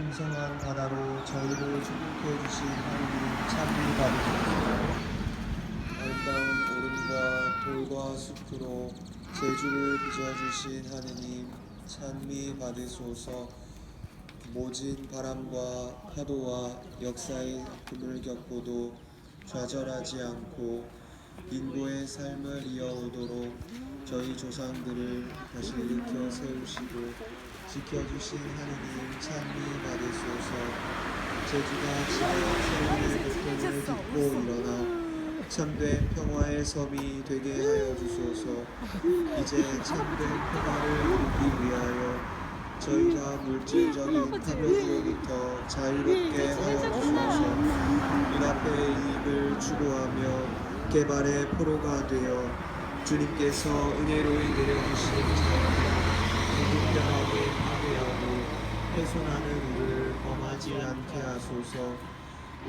풍성한 바다로 저희를 축복해 주신 하나님 참비 받으소서 아름다운 오름과 돌과 숲으로 제주를 빚어 주신 하느님 찬미 받으소서. 모진 바람과 파도와 역사의 금을 겪고도 좌절하지 않고 인고의 삶을 이어오도록 저희 조상들을 다시 일으켜 세우시고 지켜주신 하느님 찬미 받으소서 제주가 지난 세월의 고통을 딛고 일어나 참된 평화의 섬이 되게 하여 주소서. 이제 참된 평화를 이루기 위하여 저희가 물질적인 탐욕으로부터 자유롭게 하여 주소서. 눈앞의 이익을 추구하며 개발의 포로가 되어 주님께서 은혜로이 내려주신 자연을 불분별하게 파괴하고 훼손하는 일을 범하지 않게 하소서.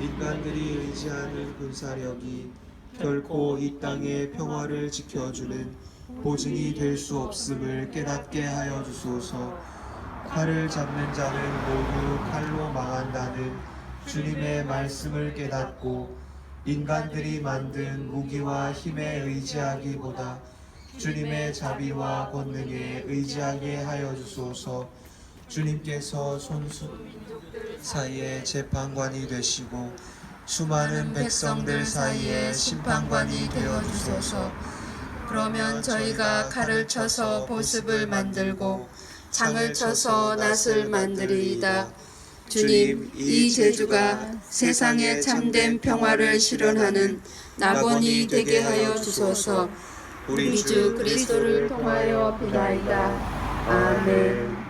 인간들이 의지하는 군사력이 결코 이 땅의 평화를 지켜주는 보증이 될 수 없음을 깨닫게 하여 주소서. 칼을 잡는 자는 모두 칼로 망한다는 주님의 말씀을 깨닫고 인간들이 만든 무기와 힘에 의지하기보다 주님의 자비와 권능에 의지하게 하여 주소서 주님께서 손수 사이에 재판관이 되시고 수많은 백성들 사이에 심판관이 되어 주소서 그러면 저희가 칼을 쳐서 보습을 만들고 창을 쳐서 낫을 만들이이다. 주님, 이 제주가 세상에 참된 평화를 실현하는 낙원이 되게 하여 주소서. 우리 주 그리스도를 통하여 비나이다. 아멘.